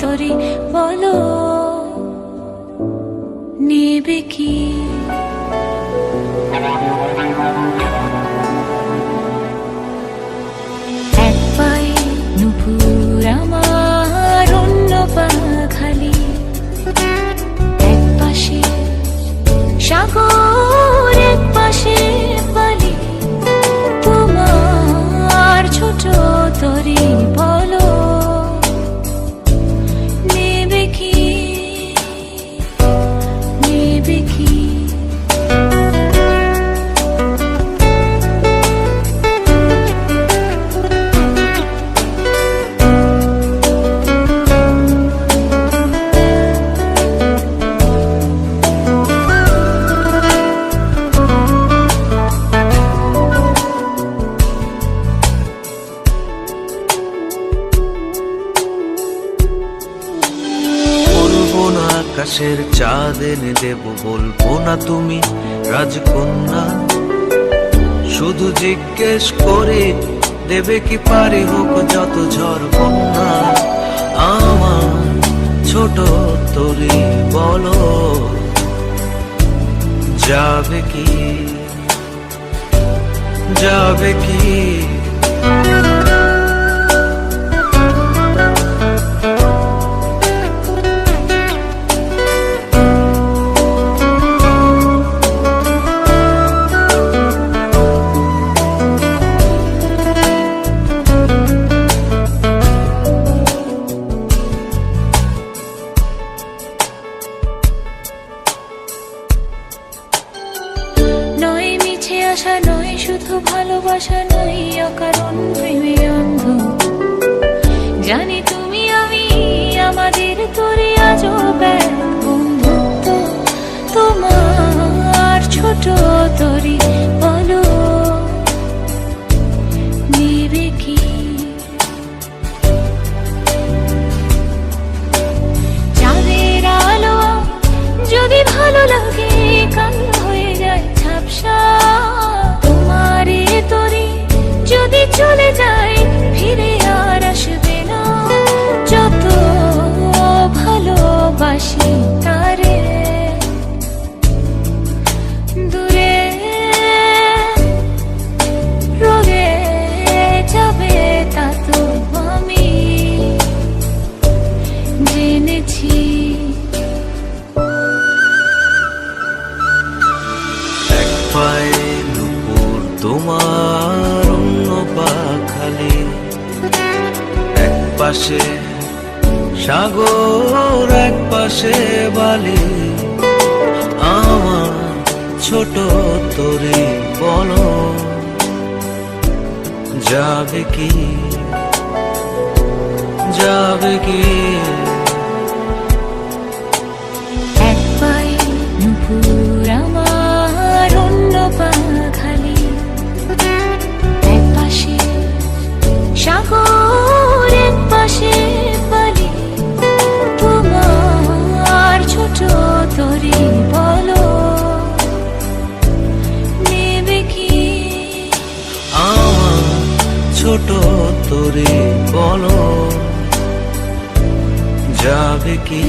তরি বলো নেবে কি? বলব না আকাশের চাঁদ এনে দেব, বলব না তুমি রাজকন্যা। শুধু জিজ্ঞেস করে দেবে কি পারি হোক যত ঝড় বন্যা। আমার ছোট তরি, বলো, যাবে কি? যাবে কি? আসা নয় শুধু ভালোবাসা নয় অকারণ প্রেমে অন্ধ জানি তুমি আমি আমাদের তোরে ভালোবাসি তারে। দূরে রোগে যাবে তা তো আমি। জেনেছি। এক পায়ে তোমার অন্য পা খালি এক পাশে সাগর এক পাশে বালি আমার ছোট তরি বলো যাবে কি? যাবে কি? ছোট তোরে বলো যাবে কি?